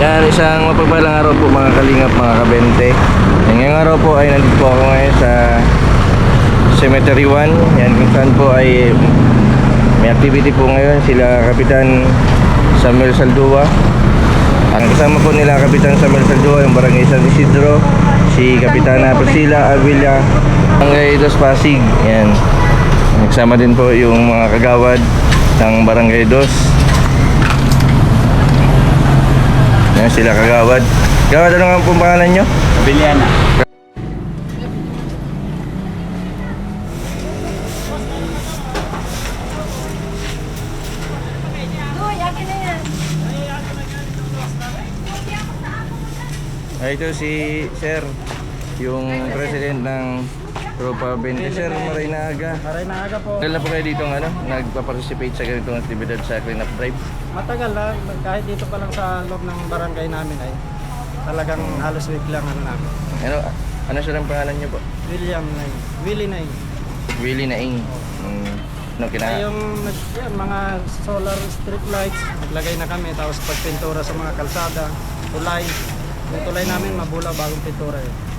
Yan, isang mapagpalang araw po mga kalingap, mga kabente. Yan, ngayong araw po ay nandito po ako ngayon sa Cemetery 1. Yan, kung saan po ay may activity po ngayon sila Kapitan Samuel Saldua. Ang kasama po nila Kapitan Samuel Saldua, yung Barangay San Isidro, si Kapitana Priscilla Avila, Barangay Dos Pasig. Yan. Nagsama din po yung mga kagawad ng Barangay Dos. Yan sila kagawad. Kagawad, ano nga pong pangalan nyo? Biliana. Ay, ito si Sir, yung president ng Tropa 20. Sir, maray na aga. Maray na aga po. Dala po kayo dito ng ano, nagpa-participate sa ganitong aktibidad sa Clean Up Drive. Matagal na, kahit dito pa lang sa loob ng barangay namin ay talagang halos week lang ano namin. Ano, ano siya ang pangalan niyo po? William Nay. Willie Nay. Willie Naing. Mm, ano Ay, kina... yung yan, mga solar street lights, naglagay na kami. Tapos pagpintura sa mga kalsada, tulay. Yung tulay namin mabula bagong pintura eh.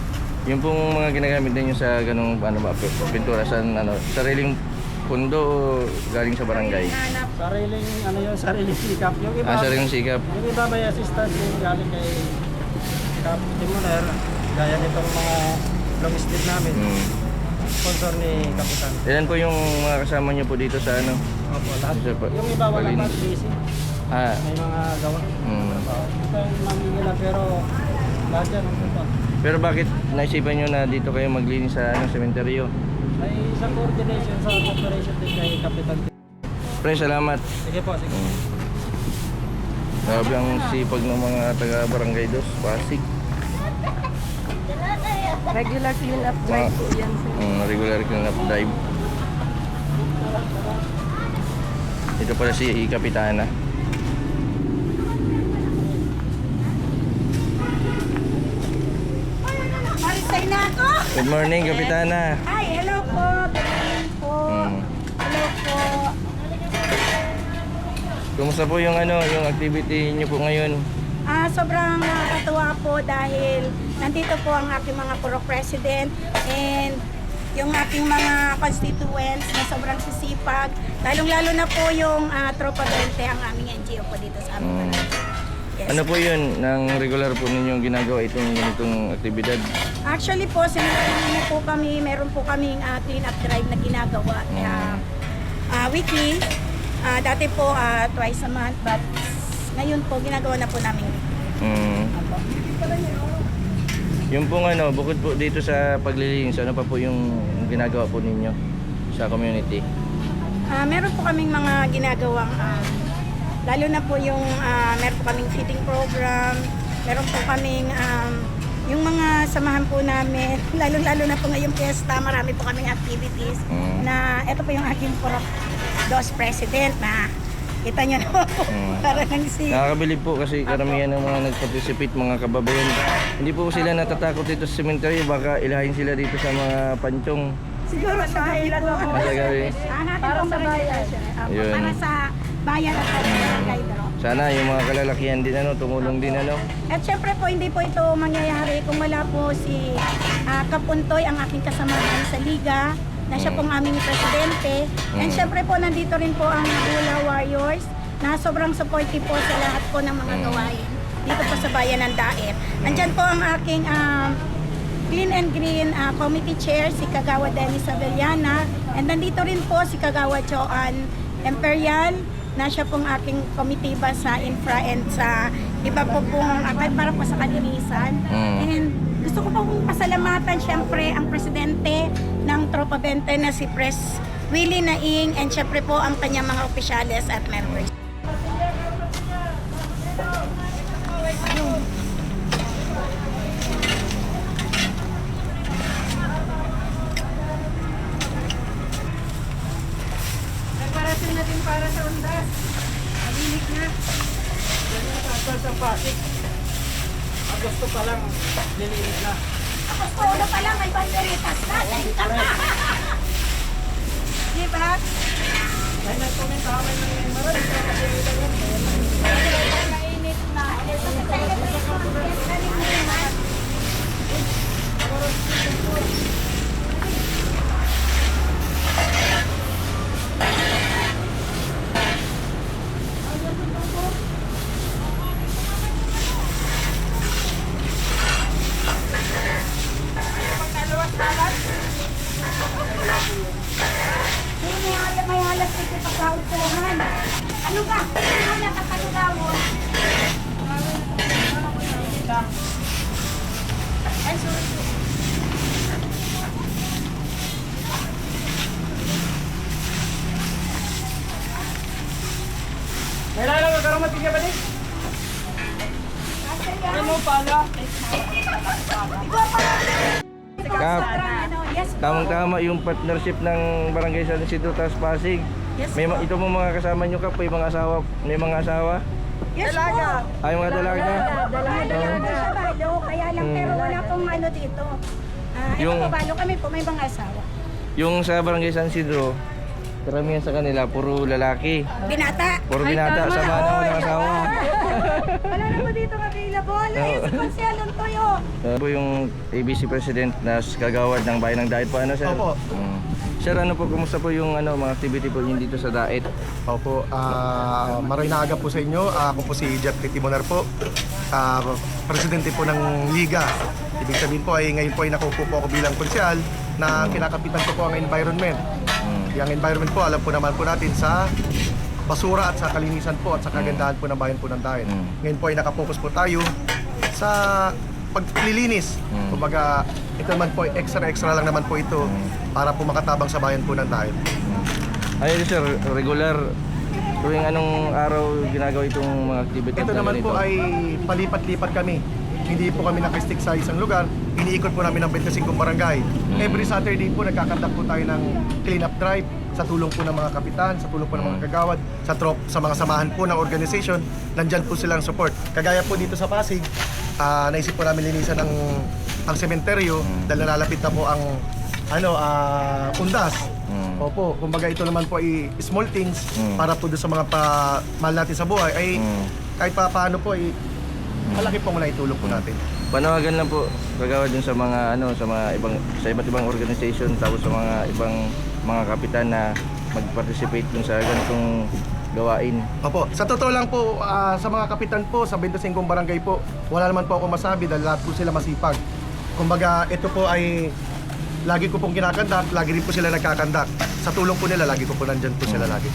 Yung pong mga ginagamit ninyo sa ganung ano ba, pintura sa ano, sariling pundo o galing sa barangay? Sariling, ano yun, sariling sikap. Yung iba, Ah, sariling sikap. yung iba may assistance yung galing kay Cap Timoner. Gaya nitong mga long stick namin. Mm. Sponsor ni Kapitan. Ilan po yung mga kasama niyo po dito sa ano? Opo, lahat. Pa- Yung iba wala pa, busy. Ah, May mga gawa. mm. Uh, ito yung mamimila pero lahat yan ang. Pero bakit naisipan nyo na dito kayo maglinis sa ano, sementeryo? May isang coordination sa cooperation din kay Kapitan. Pre, salamat. Sige po, sige. Mm. Grabe ang sipag ng mga taga Barangay Dos, Pasig. Regular clean up drive po yan sir. Mm, regular clean up drive. Ito pala si Kapitana. Good morning, Kapitana. Hi, hello po! Good morning po! Mm. Hello po! Kumusta po yung ano, yung activity niyo po ngayon? Ah, sobrang nakakatuwa po dahil nandito po ang aking mga puro president and yung aking mga constituents na sobrang sisipag. Lalong-lalo na po yung ah, Tropa 20 ang aming NGO po dito sa aming Mm. barangay. Ano po yun, nang regular po ninyong ginagawa itong ganitong aktibidad? Actually po, sinunod po kami, meron po kaming ah, clean up drive na ginagawa. ah, ah, weekly. Ah, dati po ah, twice a month, but ngayon po ginagawa na po namin. Mm. Opo. Yung pong ano, bukod po dito sa paglilinis, ano pa po yung ginagawa po ninyo sa community? Ah, meron po kaming mga ginagawang ah, lalo na po yung ah, meron po kaming feeding program, meron po kaming um, yung mga samahan po namin, lalo-lalo na po ngayong fiesta, marami po kaming activities Mm. na ito po yung aking puro dos president na kita nyo naman po, Mm. parang si... Nakakabilib po kasi karamihan ng mga nag-participate, mga kababayan. Hindi po sila natatakot dito sa cemetery, baka ilahin sila dito sa mga panchong. Siguro sa gabi po. Sa gabi. para sa bayan. Yun. Para sa bayan at barangay daw. Sana yung mga kalalakihan din ano, tumulong din ano. At syempre po, hindi po ito mangyayari kung wala po si ah, Kapuntoy, ang aking kasamahan sa Liga, na siya pong aming presidente. And Mm. syempre po, nandito rin po ang Hula Warriors, na sobrang supportive po sa lahat po ng mga Mm. gawain dito po sa bayan ng Daet. Andyan po ang aking um, Clean and Green ah, Committee Chair, si Kagawa Dennis Avellana. And nandito rin po si Kagawa Joan Imperial, na siya pong aking komitiba sa infra and sa iba po pong akad para po sa kalinisan. Mm. And gusto ko pong pasalamatan syempre ang presidente ng Tropa 20 na si Pres Willie Naing and syempre po ang kanyang mga opisyales at members. Preparasin natin para sa undas. Malinig na. Hanggang sa Pasig. Agosto pa lang, lilinis na. Ako solo pa lang, may banderitas na. Thank ka na. Diba? Dahil nag-comment sa amin ng maraming kasi Mainit na. May partnership ng Barangay San Isidro Tas Pasig. Yes May po. ma- ito mo mga kasama nyo kap, may mga asawa, may mga asawa. Yes po. Ay mga dalaga. Dalaga. Dalaga siya balo, kaya lang Hmm. pero wala pong ano dito. Ah, Yung- ito po balo kami po, may mga asawa. Yung sa Barangay San Isidro, karamihan sa kanila puro lalaki. Binata. Puro binata sa mga ng asawa. Wala na po dito available. Ay, si Consuelo Toyo. Po yung ABC President na kagawad ng Bayan ng Daet po ano sir? Opo. Mm. Sir ano po, kumusta po yung ano, mga activity po yun dito sa Daet? Opo, ah maray na aga po sa inyo. Ah, ako po si Jack Timonar po. Ah, presidente po ng Liga. Ibig sabihin po ay ngayon po ay nakupo po ako bilang konsyal na kinakapitan ko po ang environment. Mm. Yung environment po, alam po naman po natin sa basura at sa kalinisan po at sa kagandahan po ng bayan po ng Daet. Mm. Ngayon po ay nakapokus po tayo sa paglilinis. Mm. Kumbaga, ito naman po, extra-extra lang naman po ito para po makatabang sa bayan po ng Daet. Ayun sir, regular tuwing anong araw ginagawa itong mga activity Ito na naman po ganito? ay palipat-lipat kami. Hindi po kami nakastick sa isang lugar. Iniikot po namin ang 25 barangay. Every Saturday po nagkakandak po tayo ng clean up drive sa tulong po ng mga kapitan, sa tulong po ng mga Mm. kagawad, sa trop, sa mga samahan po ng organization. Nandyan po silang support. Kagaya po dito sa Pasig, ah, naisip po namin linisan ang ang sementeryo Mm. dahil nalalapit na po ang ano, ah, undas. Mm. Opo, kumbaga ito naman po ay small things Mm. para po doon sa mga pa mahal natin sa buhay ay Mm. kahit pa paano po ay malaki pong naitulong po natin. Panawagan lang po kagawad dun sa mga ano sa mga ibang sa iba't ibang organization tapos sa mga ibang mga kapitan na mag-participate dun sa ganitong gawain. Opo, sa totoo lang po ah, sa mga kapitan po sa 25 barangay po, wala naman po ako masabi dahil lahat po sila masipag. Kumbaga, ito po ay lagi ko pong kinakandak, lagi rin po sila nagkakandak. Sa tulong po nila, lagi ko po nandyan po sila lagi.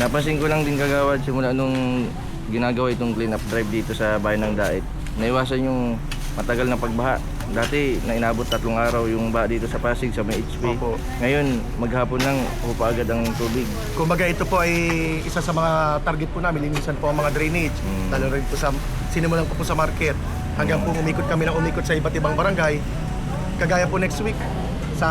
Napansin ko lang din kagawad simula nung ginagawa itong clean up drive dito sa bayan ng Daet. Naiwasan yung matagal na pagbaha. Dati na inabot tatlong araw yung baha dito sa Pasig sa may HP. Opo. Ngayon maghapon lang hupa agad ang tubig. Kumbaga ito po ay isa sa mga target po namin, linisan po ang mga drainage. Mm. Lalo rin po sa, sinimulan ko po sa market. Hanggang po umikot kami ng umikot sa iba't ibang barangay. Kagaya po next week, sa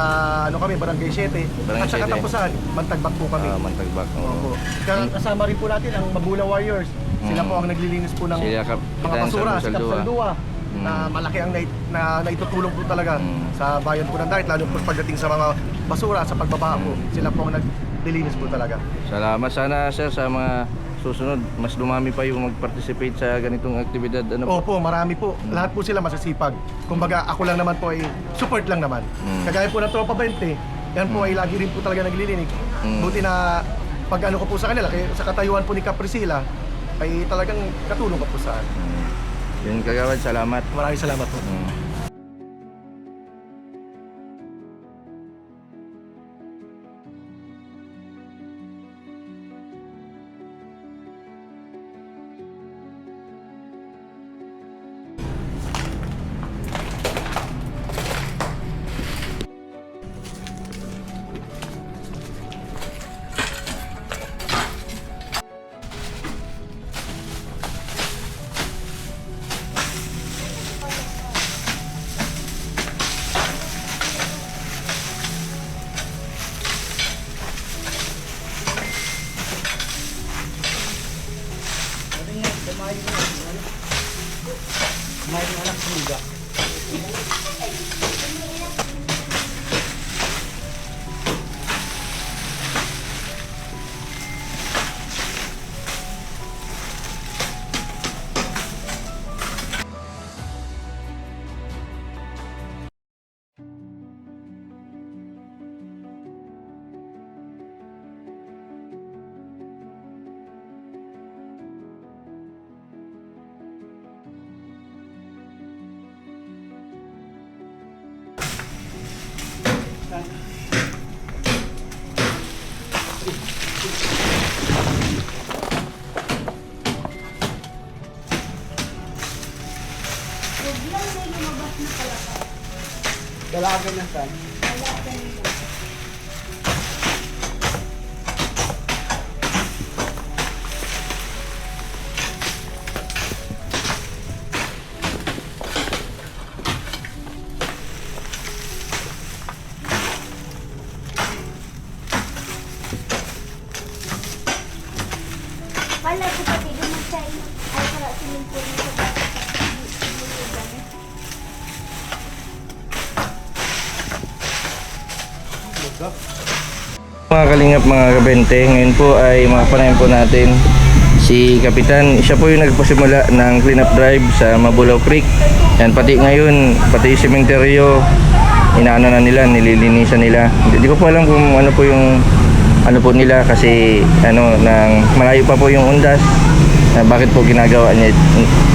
ano kami, Barangay 7. Barangay At sa 7. katapusan, Mantagbak po kami. Ah, mantagbak. Opo. Oo. Ka- Kasama rin po natin ang Mabula Warriors. Sila Mm. po ang naglilinis po ng Sila Kap- mga Kapitan basura, si Saldua. Kapsaldua. Mm. Na malaki ang nait, na naitutulong po talaga Mm. sa bayan po ng Dait. Lalo po pagdating sa mga basura, sa pagbabaha po. Mm. Sila po ang naglilinis po talaga. Salamat sana sir sa mga susunod mas dumami pa yung mag-participate sa ganitong aktibidad ano po. Opo, marami po. Lahat po sila masasipag. Kumbaga, ako lang naman po ay support lang naman. Mm. Kagaya po ng Tropa 20, yan po ay lagi rin po talaga naglilinig. Mm. Buti na pag ano ko po sa kanila, kaya sa katayuan po ni Caprisila, ay talagang katulong ko po sa Mm. Yun kagawad, salamat. Maraming salamat po. Mm. Dalagan na saan? Wala kalingap, mga kabente, ngayon po ay makapanayan po natin si Kapitan. Siya po yung nagpasimula ng cleanup drive sa Mabulaw Creek. Yan, pati ngayon, pati yung sementeryo, inaano na nila, nililinisan nila. Hindi ko po alam kung ano po yung ano po nila kasi ano nang malayo pa po yung undas na bakit po ginagawa niya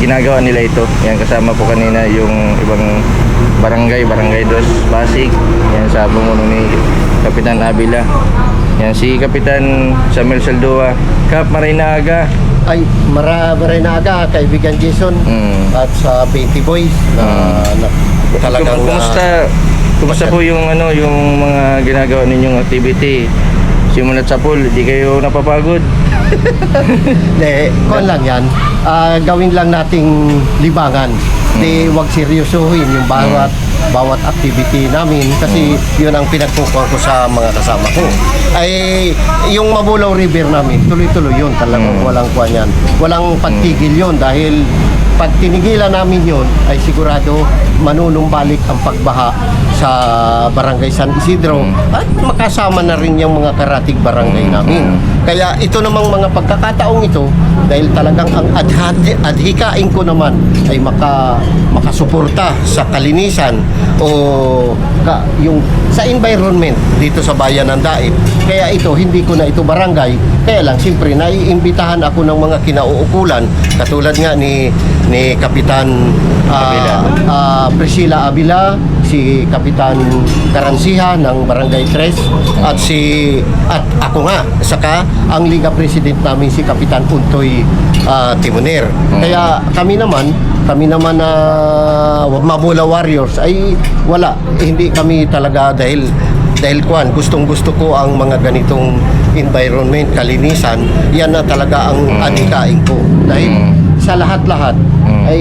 ginagawa nila ito yan kasama po kanina yung ibang barangay barangay dos Pasig yan sa bumuno ni Kapitan Abila yan si Kapitan Samuel Saldoa Kap Marinaga. Ay mara Marinaga, kaibigan Jason. Mm. at sa 20 Boys na, na talagang Kum- kumusta kumusta po yung ano yung mga ginagawa ninyong activity simulat sa pool di kayo napapagod de, kon lang yan. Ah, gawin lang nating libangan. Di wag seryosohin yung bawat bawat activity namin kasi yun ang pinagkukuhan ko sa mga kasama ko. Ay yung Mabulaw River namin, tuloy-tuloy yun talagang walang kuha yan. Walang pagtigil yun dahil pag tinigilan namin yun ay sigurado manunumbalik ang pagbaha sa barangay San Isidro at makasama na rin yung mga karatig barangay namin. Kaya ito namang mga pagkakataong ito dahil talagang ang adhad- adhikain ko naman ay maka makasuporta sa kalinisan o ka, yung sa environment dito sa bayan ng Daip. Kaya ito hindi ko na ito barangay. Kaya lang siyempre naiimbitahan ako ng mga kinauukulan katulad nga ni ni Kapitan Abila. ah, Priscilla Abila, si Kapitan Karansiha ng Barangay 3 at si at ako nga saka ang Liga President namin si Kapitan Untoy ah, Timoner. Kaya kami naman kami naman na Mabula Warriors ay wala hindi kami talaga dahil dahil kwan gustong gusto ko ang mga ganitong environment kalinisan yan na talaga ang Mm. adikain ko dahil Mm. sa lahat-lahat. Ay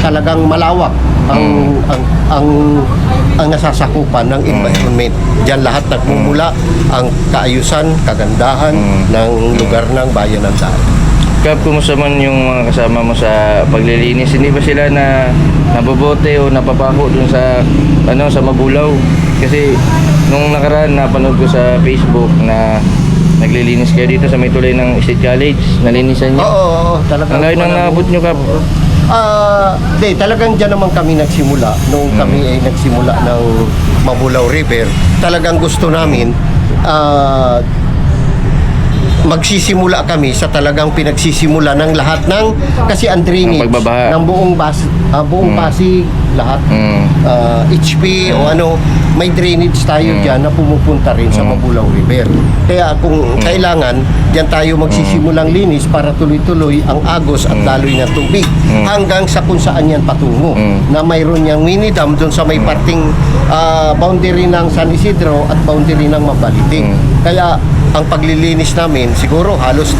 talagang malawak ang Mm. ang ang ang nasasakupan ng environment. Diyan lahat nagmumula ang kaayusan, kagandahan Mm. ng lugar ng bayan ng Daan. Kap, kumusta man yung mga kasama mo sa paglilinis? Hindi ba sila na nabobote o napapako dun sa ano sa Mabulaw? Kasi nung nakaraan napanood ko sa Facebook na naglilinis kayo dito sa may tulay ng State College, nalinisan niyo. oo, oo, talagang Ang layo nang naabot nyo, Kap. Ah, di, talagang dyan naman kami nagsimula. Nung Mm. kami ay nagsimula ng Mabulaw River, talagang gusto namin ah, magsisimula kami sa talagang pinagsisimula ng lahat ng kasi ang drainage Ng pagbabaha. ng buong bas ah, buong Mm. Pasig lahat Mm. ah, HP o ano may drainage tayo Mm. dyan na pumupunta rin sa Mm. Mabulaw River. Kaya kung kailangan, diyan tayo magsisimulang linis para tuloy-tuloy ang agos at Mm. daloy ng tubig Mm. hanggang sa kung saan yan patungo Mm. na mayroon niyang mini dam doon sa may parting ah, boundary ng San Isidro at boundary ng Mabaliting. Mm. Kaya ang paglilinis namin siguro halos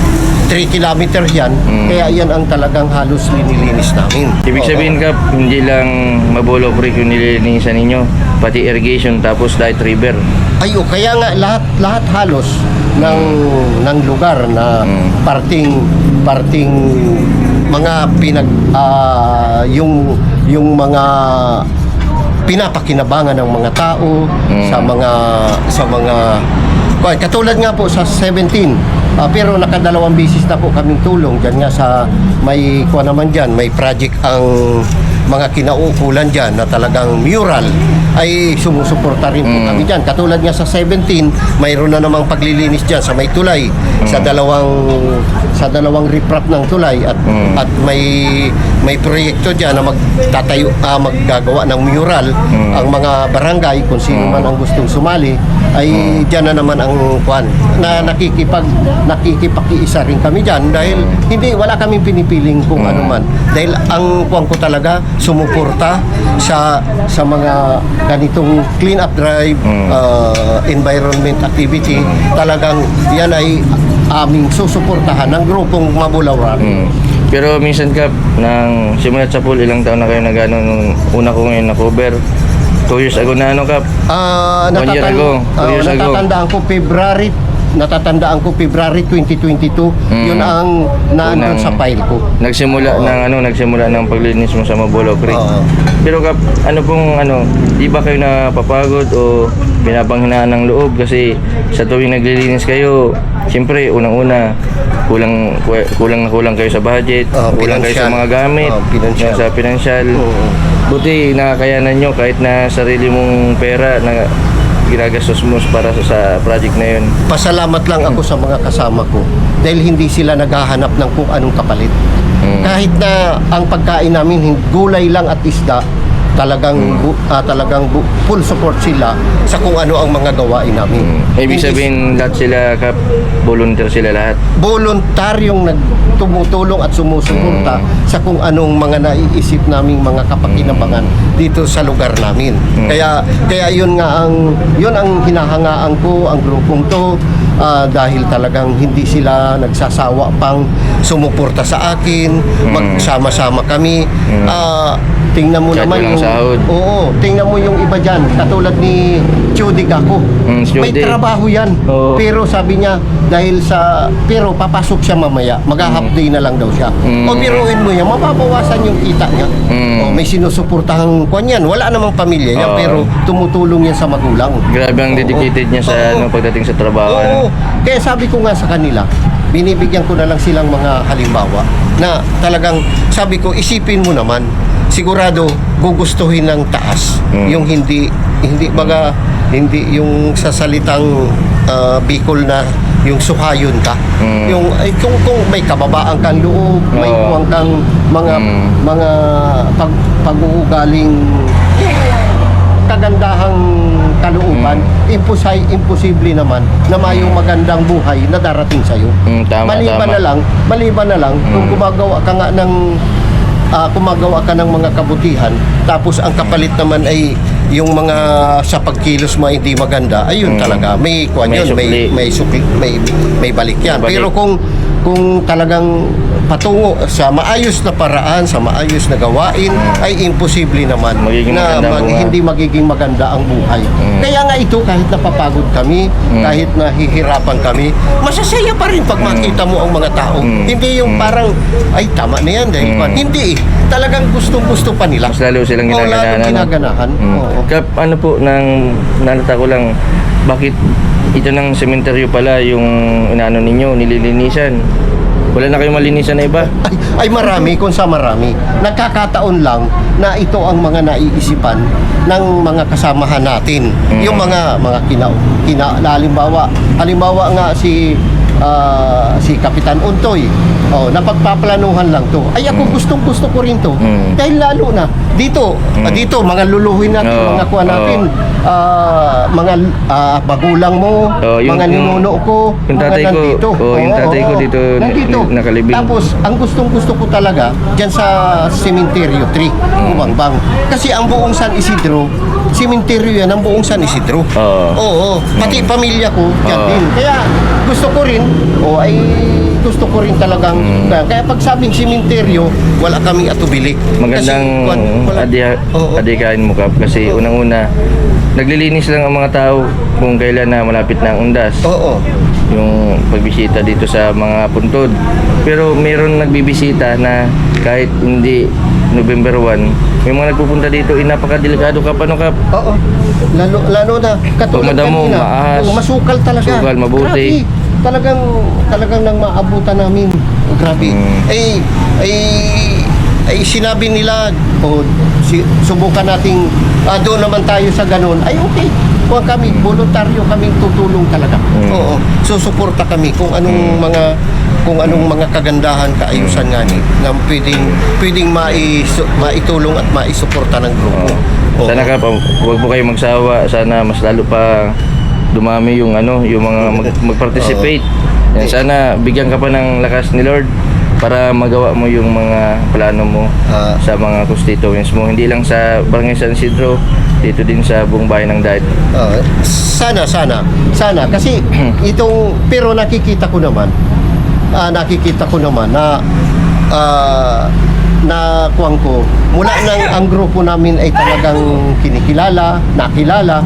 3 kilometers yan Mm. kaya yan ang talagang halos linilinis namin. Ibig Oo. sabihin, Kap, hindi lang Mabulaw Creek yung nililinisan ninyo, pati irrigation tapos Light River. Ay, oh, kaya nga lahat lahat halos ng ng lugar na Mm. parting parting mga pinag ah, yung yung mga pinapakinabangan ng mga tao Mm. sa mga sa mga Well, katulad nga po sa 17 ah, pero nakadalawang bisis na po kaming tulong dyan nga sa may kuha naman dyan may project ang mga kinauukulan dyan na talagang mural ay sumusuporta rin po Mm. kami dyan. Katulad nga sa 17, mayroon na namang paglilinis dyan sa may tulay, sa dalawang sa dalawang riprap ng tulay at Mm. at may may proyekto diyan na magtatayo ah, maggagawa ng mural. Mm. ang mga barangay kung sino man ang gustong sumali ay diyan na naman ang kwan na nakikipag nakikipakiisa rin kami diyan dahil hindi wala kaming pinipiling kung ano man. Dahil ang kwan ko talaga sumuporta sa sa mga ganitong clean up drive Mm. uh, environment activity. Talagang yan ay aming susuportahan ng grupong Mabulawan. Mm. Pero minsan Kap, nang simulat sa pool, ilang taon na kayo nag ano, nung una ko ngayon na cover. Two years ago na ano Kap? Ah, One year natatan- ago, two ah, years ago. natatandaan ko February natatandaan ko February 2022 Mm. yun ang naandun Unang- sa file ko Nagsimula ng ano, nagsimula ng paglinis mo sa Mabolo Creek. Oo. Pero Kap, ano pong ano, di ba kayo napapagod o pinapanghinaan ng loob kasi sa tuwing naglilinis kayo, siyempre unang-una kulang kulang na kulang kayo sa budget, Oo, kulang kayo sa mga gamit, Oo, pinansyal. sa pinansyal. Oo. Buti nakakayanan nyo kahit na sarili mong pera na ginagastos mo para sa, project na yun. pasalamat lang ako sa mga kasama ko dahil hindi sila naghahanap ng kung anong kapalit Mm. kahit na ang pagkain namin gulay lang at isda talagang Mm. bu- ah, talagang bu- full support sila sa kung ano ang mga gawain namin Mm. Ibig sabihin lahat sila kap volunteer sila lahat. voluntaryong nagtumutulong at sumusuporta Mm. sa kung anong mga naiisip naming mga kapakinabangan dito sa lugar namin. Mm. Kaya kaya yun nga ang yun ang hinahangaan ko ang grupong to ah, dahil talagang hindi sila nagsasawa pang sumuporta sa akin, magsama-sama kami. Mm. Ah, tingnan mo Kahit naman walang yung sahod. Oo, tingnan mo yung iba diyan, katulad ni Chudi Gako. Mm, si May trabaho yan. Oo. Pero sabi niya, dahil sa, pero papasok siya mamaya, mag-half day na lang daw siya. Mm. O biruin mo yan, mababawasan yung kita niya. Mm. O may sinusuportahang kwan yan. Wala namang pamilya yan, Oo. pero tumutulong yan sa magulang. Grabe ang dedicated niya sa Oo. ano pagdating sa trabaho. Oo. ano. Kaya sabi ko nga sa kanila, binibigyan ko na lang silang mga halimbawa na talagang sabi ko isipin mo naman sigurado gugustuhin ng taas Mm. yung hindi hindi baga hindi yung sa salitang ah, Bicol na yung suhayon ka Mm. yung ay, kung kung may kababaan kang loob may Oo. kuwang kang mga Mm. mga pag pag-uugaling kagandahang kalooban, Mm. impusay, imposible naman na mayong magandang buhay na darating sa'yo. Mm, tama, maliban tama. na lang, maliban na lang, kung Mm. gumagawa ka nga ng ah, gumagawa ka ng mga kabutihan, tapos ang kapalit naman ay yung mga sa pagkilos mo hindi maganda, ayun Mm. talaga, may kwan May yun, may, may, sukli, may, may balik yan. May balik. Pero kung kung talagang patungo sa maayos na paraan, sa maayos na gawain, ay imposible naman Magiging na ang buhay. hindi magiging maganda ang buhay. Mm. Kaya nga ito, kahit napapagod kami, Mm. kahit nahihirapan kami, masasaya pa rin pag makita mo ang mga tao. Mm. Hindi yung Mm. parang, ay tama na yan dahil Mm. Hindi eh. Talagang gustong-gusto pa nila. Mas lalo silang Oo, ginaganahan. lalong ano? ginaganahan. Mm. Oo. Kap, ano po, nang nalata ko lang, bakit ito ng sementeryo pala yung inaano ninyo, nililinisan? Wala na kayong malinisan na iba? Ay, ay marami kung sa marami. Nagkakataon lang na ito ang mga naiisipan ng mga kasamahan natin. Mm. Yung mga mga kina, kina halimbawa, halimbawa nga si ah, si Kapitan Untoy. Oh, napagpaplanuhan lang to. Ay ako Mm. gustong gusto ko rin to. Mm. Dahil lalo na dito, Mm. ah, dito mga luluhin natin, Oo, mga kuha natin, ah, mga ah, magulang mo, Oo, yung- mga ninuno ko, yung mga tatay ko, nandito. oo, yung tatay ko dito, nandito. nakalibing. Tapos ang gustong gusto ko talaga diyan sa Cementerio 3, Mm. Ubangbang. Kasi ang buong San Isidro, cementerio yan ang buong San Isidro. Oo. Oo, pati pamilya ko diyan Oo. din. Kaya gusto ko rin, o ay gusto ko rin talagang Mm. kaya, pag sabing cementerio, wala kaming atubili. Magandang adya, Oo. adikain mo kap kasi Oo. unang-una naglilinis lang ang mga tao kung kailan na malapit na ang undas Oo. yung pagbisita dito sa mga puntod pero meron nagbibisita na kahit hindi November 1 may mga nagpupunta dito eh napakadelikado kap ano kap Oo. Lalo lalo na katulad Pagmadamo, kanina. maahas. Oo, masukal talaga. Sukal, mabuti. Grabe. Talagang talagang nang maabutan namin. Oh, grabe. Mm. Ay ay ay sinabi nila o si, subukan nating ah, doon naman tayo sa ganun. Ay okay. Kung kami voluntaryo kaming tutulong talaga. Mm. Oo. Susuporta kami kung anong Mm. mga kung anong mga kagandahan, kaayusan nga ni na pwedeng, pwedeng maisu, maitulong at maisuporta ng grupo. Oo. Sana ka, pa- huwag po kayo magsawa. Sana mas lalo pa dumami yung ano, yung mga mag- mag-participate. Yan, sana bigyan ka pa ng lakas ni Lord para magawa mo yung mga plano mo Ah. sa mga constituents mo. Hindi lang sa Barangay San Isidro, dito din sa buong bayan ng Daet. Ah, sana, sana. Sana. Kasi itong, pero nakikita ko naman, ah, nakikita ko naman na ah, na kuwang ko, mula nang ang grupo namin ay talagang kinikilala, nakilala,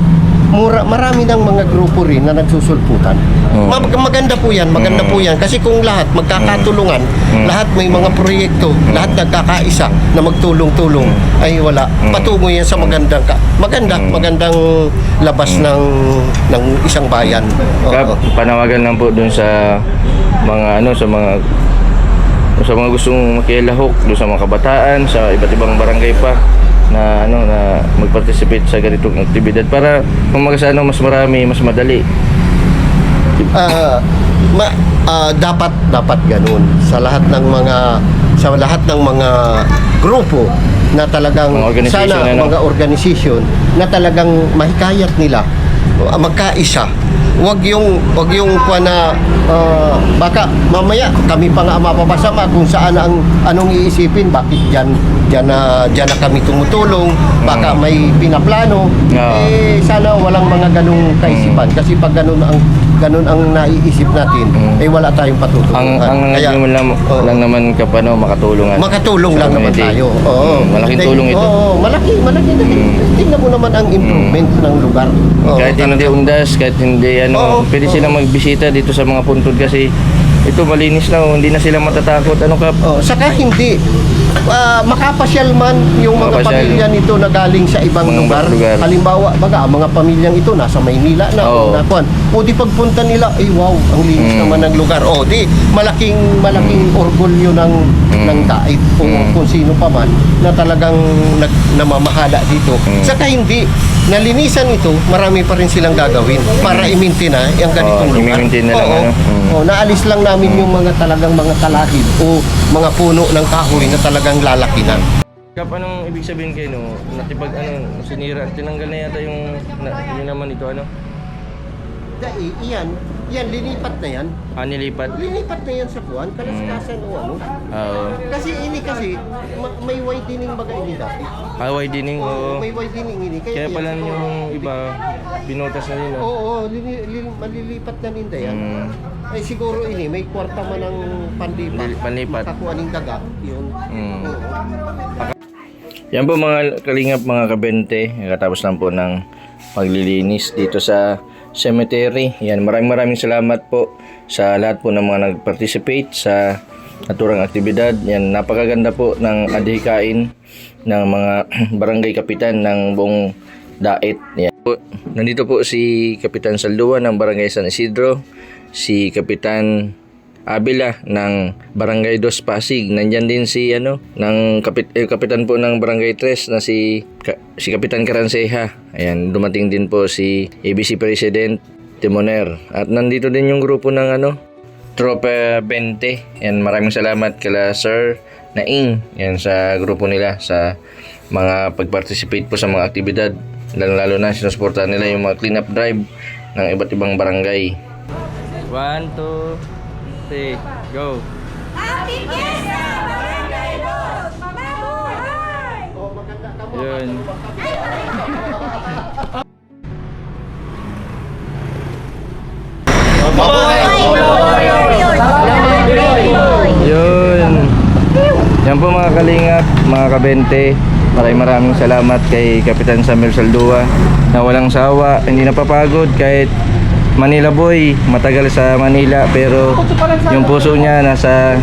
mura, marami ng mga grupo rin na nagsusulputan. Oo. Ma- maganda po yan, maganda po yan. Kasi kung lahat magkakatulungan, Mm. lahat may mga proyekto, lahat nagkakaisa na magtulong-tulong, ay wala. Patungo yan sa magandang, ka- maganda, magandang labas ng ng isang bayan. Kap, panawagan lang po dun sa mga ano sa mga sa mga gustong makilahok dun sa mga kabataan sa iba't ibang barangay pa na ano na mag-participate sa ganitong aktibidad para kung sa ano mas marami, mas madali. Ah, ma, ah, dapat dapat ganun sa lahat ng mga sa lahat ng mga grupo na talagang Mga sana ano? mga organisasyon na talagang mahikayat nila ah, magkaisa wag yung wag yung kwa na ah, baka mamaya kami pa nga mapapasama kung saan ang anong iisipin bakit diyan diyan na diyan na kami tumutulong baka Mm. may pinaplano Oo. eh sana walang mga ganung kaisipan Mm. kasi pag ganun ang ganun ang naiisip natin Mm. eh wala tayong patutulungan Ang ang Kaya, Kaya, lang, oo. lang naman kapano makatulungan. makatulong lang naman tayo oo Mm, malaking Dahil- tulong ito. oo malaki malaki Mm. tingnan mo naman ang improvement ng lugar Oo, kahit hindi undas, kahit hindi ano, Oo, pwede oo. silang magbisita dito sa mga puntod kasi ito malinis na, oh, hindi na sila matatakot. Ano ka? Oh, saka hindi ah, makapasyal man yung mga Makapasyal. pamilya nito na galing sa ibang Mga lugar. lugar. Halimbawa, baga, mga pamilyang ito nasa Maynila na Oo. o nakuan. O di pagpunta nila, ay wow, ang linis Mm. naman ng lugar. O di malaking malaking orgulyo ng Mm. ng Daet o Mm. kung sino pa man na talagang nag, namamahala dito. Mm. Saka hindi nalinisan ito, marami pa rin silang gagawin para i-maintain na yung ganitong Oo, lugar. i-maintain na lang, Oo. ano? Mm. Oo, naalis lang namin yung mga talagang mga talahib o mga puno ng kahoy na talagang lalaki na. Kap, anong ibig sabihin kayo no? Natipag ano, sinira, tinanggal na yata yung, na, yun naman ito ano? Dahil iyan, yan linipat na yan. Ah, nilipat? Linipat na yan sa kuwan, kalaskasan o ano. Oo. Kasi ini kasi ma- may widening baga ini dati. Ah, widening, oo. May widening ini Kaya kaya, pala yan, yung iba, binutas na nila. Oo, oo, lini, lin- malilipat na ninda yan. Mm. Ay siguro ini may kwarta man ng pandipa. Lili- panlipat. Makakuha ng daga, yun. Mm. Oo. Yan po mga kalingap, mga kabente. Katapos lang po ng paglilinis dito sa cemetery. Yan, maraming maraming salamat po sa lahat po ng mga nag-participate sa naturang aktibidad. Yan, napakaganda po ng adhikain ng mga barangay kapitan ng buong Daet. Yan. Nandito po si Kapitan Saldua ng Barangay San Isidro, si Kapitan Abila ng Barangay Dos Pasig. Nandyan din si ano ng kapit eh, kapitan po ng Barangay 3 na si ka- si Kapitan Caranseja. Ayan, dumating din po si ABC President Timoner. At nandito din yung grupo ng ano Tropa 20. Yan, maraming salamat kala Sir Naing yan sa grupo nila sa mga pag-participate po sa mga aktibidad. Lalo, lalo na sinusuportahan nila yung mga cleanup drive ng iba't ibang barangay. One, two, three, go! Happy Fiesta, Barangay Dos! Mabuhay! Yun. Yun. Yan po mga kalingap, mga kabente. Maraming maraming salamat kay Kapitan Samuel Saldua na walang sawa, hindi napapagod kahit Manila boy, matagal sa Manila pero yung puso niya nasa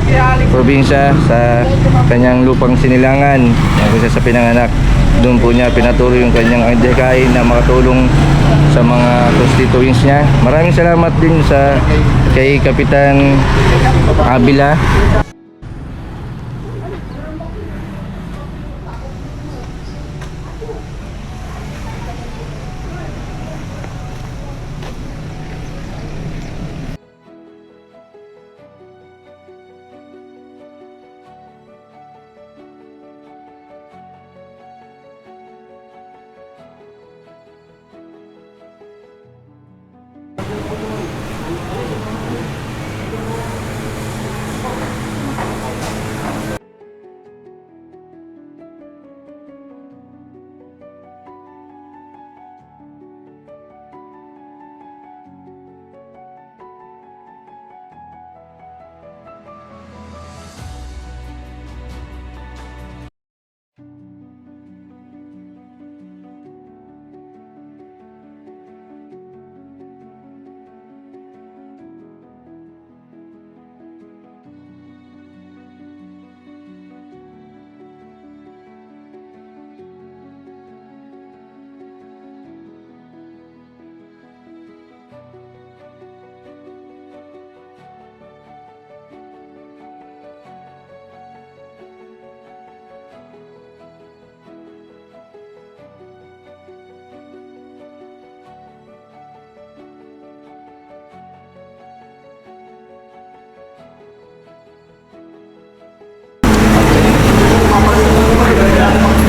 probinsya sa kanyang lupang sinilangan, siya sa pinanganak. Doon po niya pinatuloy yung kanyang adhikain na makatulong sa mga constituents niya. Maraming salamat din sa kay Kapitan Abila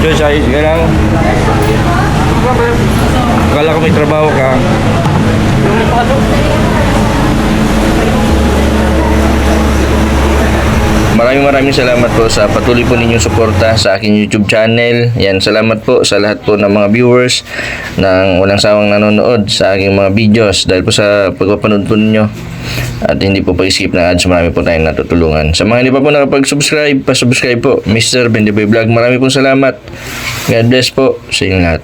Diyos, ayos ka lang. Akala ko may trabaho ka. Maraming maraming salamat po sa patuloy po ninyong suporta sa aking YouTube channel. Yan, salamat po sa lahat po ng mga viewers ng walang sawang nanonood sa aking mga videos dahil po sa pagpapanood po ninyo at hindi po pag-skip ng ads marami po tayong natutulungan sa mga hindi pa po nakapag-subscribe pa-subscribe po Mr. Bendiboy Vlog marami pong salamat God bless po sa inyong lahat